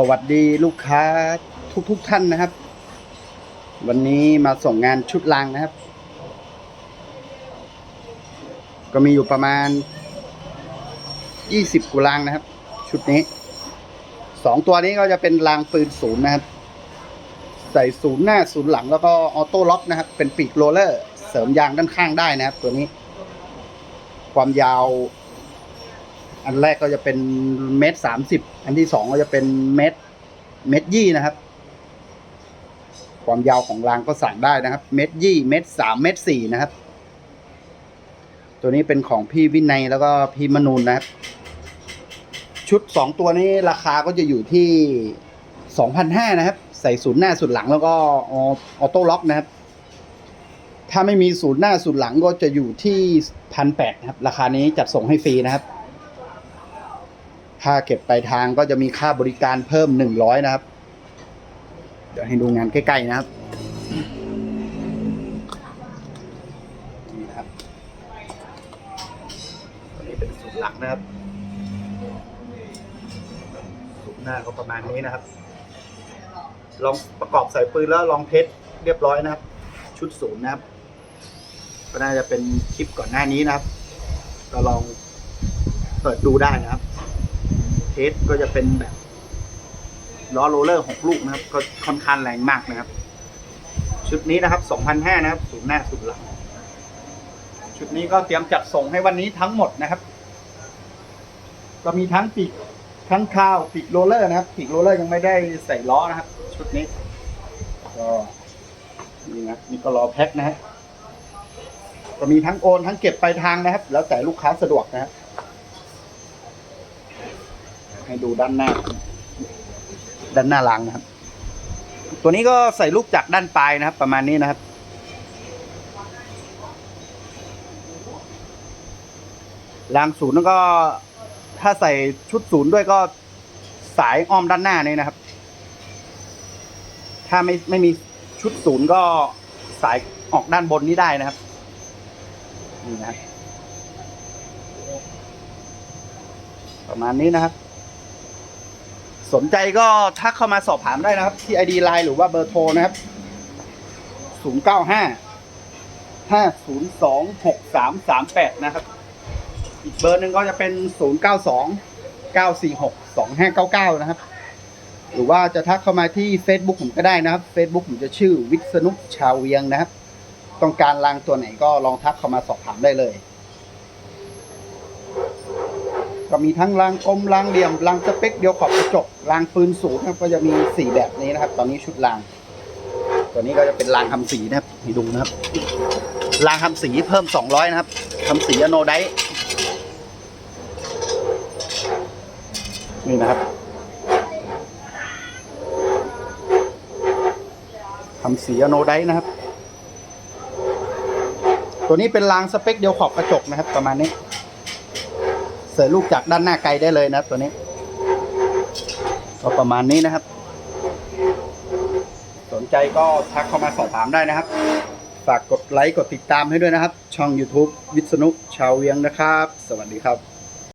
สวัสดีลูกค้าทุกทุกท่านนะครับ วันนี้มาส่งงานชุดรางนะครับ ก็มีอยู่ประมาณ 20กุรางนะครับ ชุดนี้สองตัวนี้ก็จะเป็นรางปืนศูนย์นะครับ ใส่ศูนย์หน้าศูนย์หลังแล้วก็ออโต้ล็อกนะครับ เป็นปีกโรลเลอร์ เสริมยางด้านข้างได้นะครับ ตัวนี้ ความยาว อันแรกก็จะเป็นเมตรสามสิบอันที่สองก็จะเป็นเมตรเมตรยี่นะครับ ความยาวของรางก็สั่งได้นะครับ เมตรยี่เมตรสามเมตรสี่นะครับ ตัวนี้เป็นของพี่วินัยแล้วก็พี่มนูนนะครับ ชุดสองตัวนี้ราคาก็จะอยู่ที่สองพันห้านะครับ ใส่ศูนย์หน้าศูนย์หลังแล้วก็ออโต้ล็อกนะครับถ้าไม่มีศูนย์หน้าศูนย์หลังก็จะอยู่ที่พันแปดนะครับ ราคานี้จัดส่งให้ฟรีนะครับ ค่าเก็บปลายทางก็จะมีค่าบริการเพิ่มหนึ่งร้อยนะครับ เดี๋ยวให้ดูงานใกล้ๆนะครับนี่นะครับตัวนี้เป็นสูตรหลักนะครับสูตรหน้าก็ประมาณนี้นะครับ ลองประกอบใส่ปืนแล้วลองเทสเรียบร้อยนะครับ ชุดศูนย์นะครับ ก็น่าจะเป็นคลิปก่อนหน้านี้นะครับ ก็ลองเปิดดูได้นะครับ เทสก็จะเป็นแบบล้อโรลเลอร์หกลูกนะครับ ก็ค่อนข้างแรงมากนะครับ ชุดนี้นะครับ2,500นะครับสูงหน้าสูงหลัง ชุดนี้ก็เตรียมจัดส่งให้วันนี้ทั้งหมดนะครับ ก็มีทั้งปีกทั้งข้าวปีกโรลเลอร์นะครับปีกโรลเลอร์ยังไม่ได้ใส่ล้อนะครับ ชุดนี้ก็นี่นะนี่ก็รอแพ็คนะฮะก็มีทั้งโอนทั้งเก็บปลายทางนะครับ แล้วแต่ลูกค้าสะดวกนะครับ ให้ดูด้านหน้า ด้านหน้ารางนะครับ ตัวนี้ก็ใส่ลูกจักรด้านปลายนะครับ ประมาณนี้นะครับ รางศูนย์แล้วก็ ถ้าใส่ชุดศูนย์ด้วยก็สายอ้อมด้านหน้านี่นะครับ ถ้าไม่ไม่มีชุดศูนย์ก็สายออกด้านบนนี้ได้นะครับนี่นะครับประมาณนี้นะครับ สนใจก็ทักเข้ามาสอบถามได้นะครับ ที่ ID Line หรือว่าเบอร์โทรนะครับ 095 502 6338 นะครับ อีกเบอร์หนึ่งก็จะเป็น 092 946 2599 นะครับ หรือว่าจะทักเข้ามาที่ Facebook ผมก็ได้นะครับ Facebook ผมจะชื่อวิษณุชาวเวียงนะครับ ต้องการรางตัวไหนก็ลองทักเข้ามาสอบถามได้เลย ก็มีทั้งรางกลมรางเหลี่ยมรางสเปคเดียวขอบกระจกรางปืนสูงนะครับก็จะมีสี่แบบนี้นะครับ ตอนนี้ชุดราง ตัวนี้ก็จะเป็นรางทำสีนะครับให้ดูนะครับรางทำสีเพิ่มสองร้อยนะครับทำสีอโนไดนี่นะครับทำสีอโนไดนะครับ ตัวนี้เป็นรางสเปคเดียวขอบกระจกนะครับ ประมาณนี้ เสยลูกจากด้านหน้าไกลได้เลยนะตัวนี้ ก็ประมาณนี้นะครับ สนใจก็ทักเข้ามาสอบถามได้นะครับ ฝากกดไลค์กดติดตามให้ด้วยนะครับ ช่อง YouTube วิษณุชาวเวียงนะครับ สวัสดีครับ